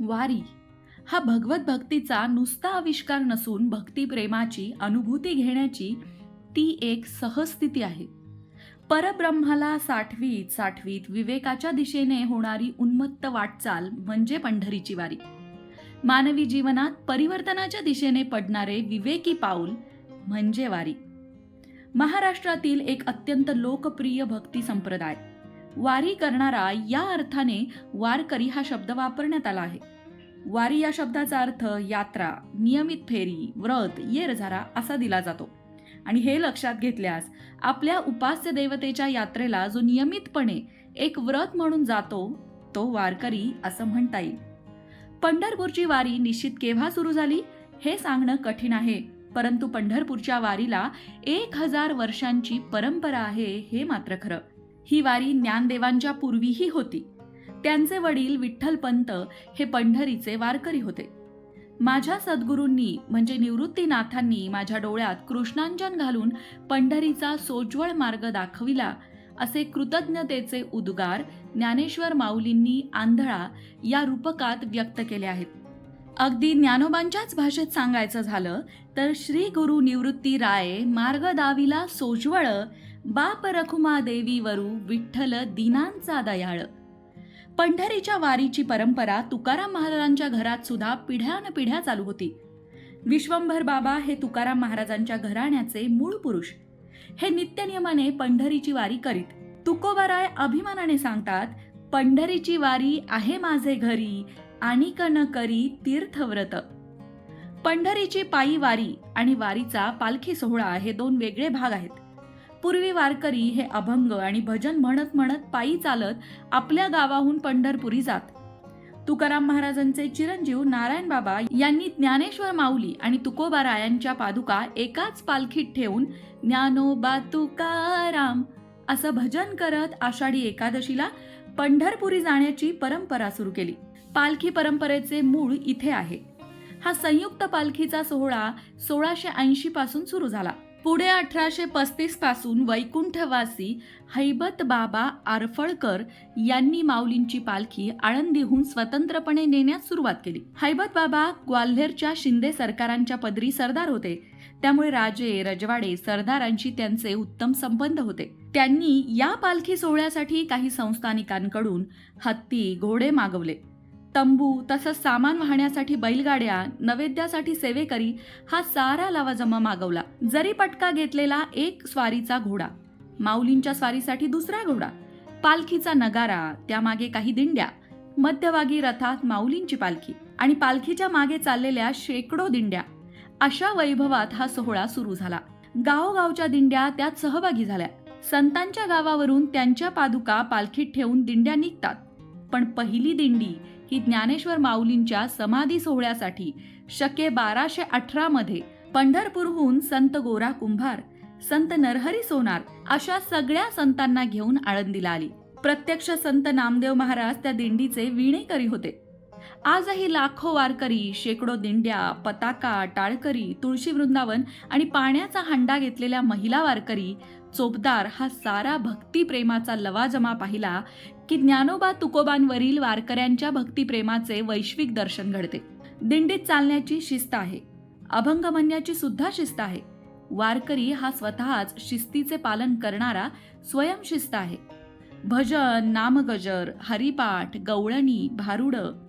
वारी. हा भगवत भक्तीचा नुसता आविष्कार नसून भक्तिप्रेमाची अनुभूती घेण्याची ती एक सहस्थिती आहे. परब्रह्माला साठवीत साठवीत विवेकाच्या दिशेने होणारी उन्मत्त वाटचाल म्हणजे पंढरीची वारी. मानवी जीवनात परिवर्तनाच्या दिशेने पडणारे विवेकी पाऊल म्हणजे वारी. महाराष्ट्रातील एक अत्यंत लोकप्रिय भक्ती संप्रदाय. वारी करणारा या अर्थाने वारकरी हा शब्द वापरण्यात आला आहे. वारी या शब्दाचा अर्थ यात्रा नियमित फेरी व्रत येरझारा असा दिला जातो. आणि हे लक्षात घेतल्यास आपल्या उपास्य देवतेच्या यात्रेला जो नियमितपणे एक व्रत म्हणून जातो तो वारकरी असं म्हणता येईल. पंढरपूरची वारी निश्चित केव्हा सुरू झाली? हे सांगणं कठीण आहे परंतु पंढरपूरच्या वारीला एक हजार वर्षांची परंपरा आहे हे मात्र खरं. ही वारी ज्ञानदेवांच्या पूर्वीही होती. त्यांचे वडील विठ्ठलपंत हे पंढरीचे वारकरी होते. माझ्या सद्गुरूंनी म्हणजे निवृत्तीनाथांनी माझ्या डोळ्यात कृष्णांजन घालून पंढरीचा सोज्वळ मार्ग दाखविला असे कृतज्ञतेचे उद्गार ज्ञानेश्वर माऊलींनी आंधळा या रूपकात व्यक्त केले आहेत. अगदी ज्ञानोबांच्याच भाषेत सांगायचं झालं तर श्री गुरु निवृत्ती राय मार्ग दाविला सोज्वळ बाप रखुमा देवी वरू विठ्ठल दिनांचा दयाळ. पंढरीच्या वारीची परंपरा तुकाराम महाराजांच्या घरात सुद्धा पिढ्यान पिढ्या चालू होती. विश्वंभर बाबा हे तुकाराम महाराजांच्या घराण्याचे मूळ पुरुष. हे नित्यनियमाने पंढरीची वारी करीत. तुकोबाराय अभिमानाने सांगतात पंढरीची वारी आहे माझे घरी आणि न करी तीर्थव्रत. पंढरीची पायी वारी आणि वारीचा पालखी सोहळा हे दोन वेगळे भाग आहेत. पूर्वी वारकरी हे अभंग आणि भजन म्हणत म्हणत पायी चालत आपल्या गावाहून पंढरपुरी जात. तुकाराम महाराजांचे चिरंजीव नारायण बाबा यांनी ज्ञानेश्वर माऊली आणि तुकोबारायांच्या पादुका एकाच पालखीत ठेवून ज्ञानोबा तुकाराम असं भजन करत आषाढी एकादशीला पंढरपुरी जाण्याची परंपरा सुरू केली. पालखी परंपरेचे मूळ इथे आहे. हा संयुक्त पालखीचा सोहळा सोळाशे ऐंशी पासून सुरू झाला. पुढे अठराशे पस्तीसपासून वैकुंठवासी हैबत बाबा आरफळकर यांनी माऊलींची पालखी आळंदीहून स्वतंत्रपणे नेण्यास सुरुवात केली. हैबत बाबा ग्वाल्हेरच्या शिंदे सरकारांच्या पदरी सरदार होते. त्यामुळे राजे रजवाडे सरदारांशी त्यांचे उत्तम संबंध होते. त्यांनी या पालखी सोहळ्यासाठी काही संस्थानिकांकडून हत्ती घोडे मागवले. तंबू तसंच सामान वाहण्यासाठी बैलगाड्या नैवेद्यासाठी सेवेकरी हा सारा लवाजमा मागवला. जरी पटका घेतलेला एक स्वारीचा घोडा माऊलींच्या स्वारीसाठी दुसरा घोडा पालखीचा नगारा त्यामागे काही दिंड्या मध्यभागी रथात माऊलींची पालखी आणि पालखीच्या मागे चाललेल्या शेकडो दिंड्या अशा वैभवात हा सोहळा सुरू झाला. गावोगावच्या दिंड्या त्यात सहभागी झाल्या. संतांच्या गावावरून त्यांच्या पादुका पालखीत ठेवून दिंड्या निघतात. पण पहिली दिंडी की ज्ञानेश्वर माऊलींच्या समाधी सोहळ्यासाठी शके बाराशे अठरा मध्ये पंढरपूरहून संत गोरा कुंभार संत नरहरी सोनार अशा सगळ्या संतांना घेऊन आळंदीला आली. प्रत्यक्ष संत नामदेव महाराज त्या दिंडीचे विणेकरी होते. आजही लाखो वारकरी शेकडो दिंड्या पताका टाळकरी तुळशी वृंदावन आणि पाण्याचा हंडा घेतलेल्या महिला वारकरी चोपदार हा सारा भक्तिप्रेमाचा लवाजमा पाहिला की ज्ञानोबा तुकोबांवरील वारकऱ्यांच्या भक्तिप्रेमाचे वैश्विक दर्शन घडते. दिंडीत चालण्याची शिस्त आहे. अभंग म्हणण्याची सुद्धा शिस्त आहे. वारकरी हा स्वतःच शिस्तीचे पालन करणारा स्वयंशिस्त आहे. भजन नामगजर हरिपाठ गवळणी भारुडं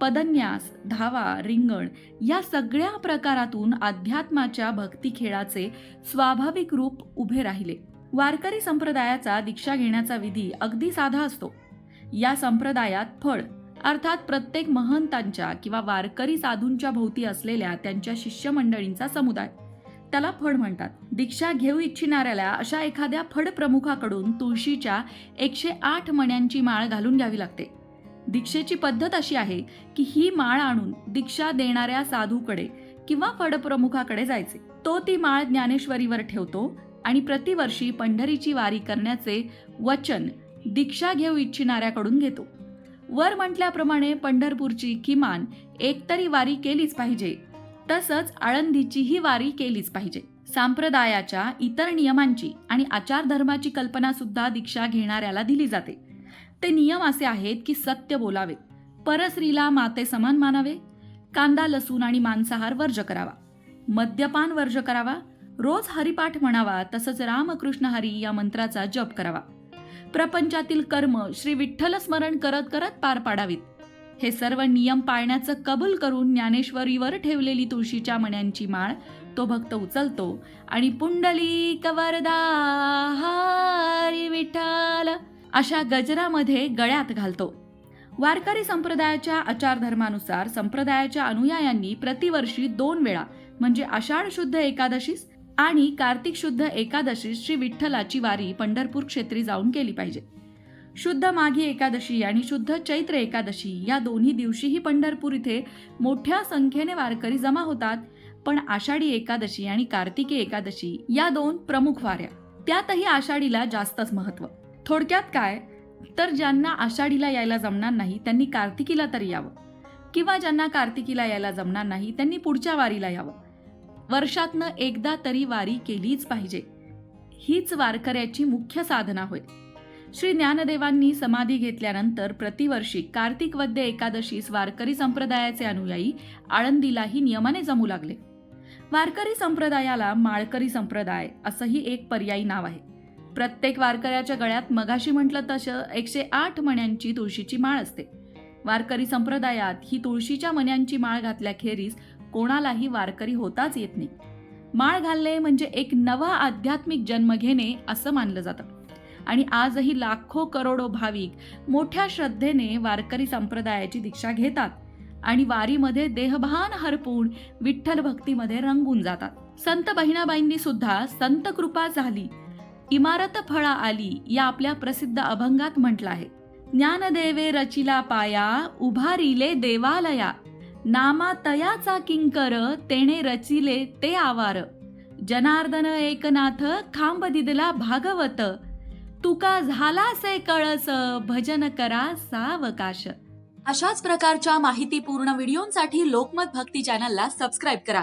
पदन्यास धावा रिंगण या सगळ्या प्रकारातून अध्यात्माच्या भक्ती खेळाचे स्वाभाविक रूप उभे राहिले. वारकरी संप्रदायाचा दीक्षा घेण्याचा विधी अगदी साधा असतो. या संप्रदायात फळ अर्थात प्रत्येक महंतांच्या किंवा वारकरी साधूंच्या भोवती असलेल्या त्यांच्या शिष्यमंडळींचा समुदाय. त्याला फड म्हणतात. दीक्षा घेऊ इच्छिणाऱ्याला अशा एखाद्या फड प्रमुखाकडून तुळशीच्या एकशे आठ मण्यांची माळ घालून घ्यावी लागते. दीक्षेची पद्धत अशी आहे की ही माळ आणून दीक्षा देणाऱ्या साधूकडे किंवा फडप्रमुखाकडे जायचे. तो ती माळ ज्ञानेश्वरीवर ठेवतो आणि प्रतिवर्षी पंढरीची वारी करण्याचे वचन दीक्षा घेऊ इच्छिणाऱ्याकडून घेतो. वर म्हटल्याप्रमाणे पंढरपूरची किमान एकतरी वारी केलीच पाहिजे. तसंच आळंदीचीही वारी केलीच पाहिजे. सांप्रदायाच्या इतर नियमांची आणि आचारधर्माची कल्पना सुद्धा दीक्षा घेणाऱ्याला दिली जाते. ते नियम असे आहेत की सत्य बोलावे. परस्त्रीला माते समान मानावे. कांदा लसूण आणि मांसाहार वर्ज करावा. मद्यपान वर्ज करावा. रोज हरिपाठ म्हणावा तसंच रामकृष्ण हरी या मंत्राचा जप करावा. प्रपंचातील कर्म श्री विठ्ठल स्मरण करत करत पार पाडावीत. हे सर्व नियम पाळण्याचं कबूल करून ज्ञानेश्वरीवर ठेवलेली तुळशीच्या मण्यांची माळ तो भक्त उचलतो आणि पुंडली कवरदा हरी विठ्ठल अशा गजरामध्ये गळ्यात घालतो. वारकरी संप्रदायाच्या आचारधर्मानुसार संप्रदायाच्या अनुयायांनी प्रतिवर्षी दोन वेळा म्हणजे आषाढ शुद्ध एकादशीस आणि कार्तिक शुद्ध एकादशीस श्री विठ्ठलाची वारी पंढरपूर क्षेत्री जाऊन केली पाहिजे. शुद्ध माघी एकादशी आणि शुद्ध चैत्र एकादशी या दोन्ही दिवशीही पंढरपूर इथे मोठ्या संख्येने वारकरी जमा होतात. पण आषाढी एकादशी आणि कार्तिकी एकादशी या दोन प्रमुख वाऱ्या त्यातही आषाढीला जास्तच महत्त्व. थोडक्यात काय? तर ज्यांना आषाढीला यायला जमणार नाही त्यांनी कार्तिकीला तरी यावं. किंवा ज्यांना कार्तिकीला यायला जमणार नाही त्यांनी पुढच्या वारीला यावं. वर्षातनं एकदा तरी वारी केलीच पाहिजे. हीच वारकऱ्याची मुख्य साधना होय. श्री ज्ञानदेवांनी समाधी घेतल्यानंतर प्रतिवर्षी कार्तिक वद्य एकादशीस वारकरी संप्रदायाचे अनुयायी आळंदीलाही नियमाने जमू लागले. वारकरी संप्रदायाला माळकरी संप्रदाय असंही एक पर्यायी नाव आहे. प्रत्येक वारकऱ्याच्या गळ्यात मगाशी म्हटलं तसं एकशे आठ मण्यांची तुळशीची माळ असते. वारकरी संप्रदायात ही तुळशीच्या मण्यांची माळ घातल्याखेरीज कोणालाही वारकरी होताच येत नाही. माळ घालणे म्हणजे एक नवा आध्यात्मिक जन्म घेणे असं मानलं जातं. आणि आजही लाखो करोडो भाविक मोठ्या श्रद्धेने वारकरी संप्रदायाची दीक्षा घेतात आणि वारीमध्ये देहभान हरपून विठ्ठल भक्तीमध्ये रंगून जातात. संत बहिणाबाईंनी सुद्धा संत कृपा झाली इमारत फळा आली या आपल्या प्रसिद्ध अभंगात म्हटलं आहे. ज्ञानदेवे रचिला पाया उभारिले देवालया. नामा तयाचा किंकर तेणे रचिले ते आवार. जनार्दन एकनाथ खांब दिदला भागवत. तुका झाला से कळस भजन करा सावकाश. अशाच प्रकारच्या माहितीपूर्ण व्हिडिओंसाठी लोकमत भक्ती चॅनलला सबस्क्राईब करा.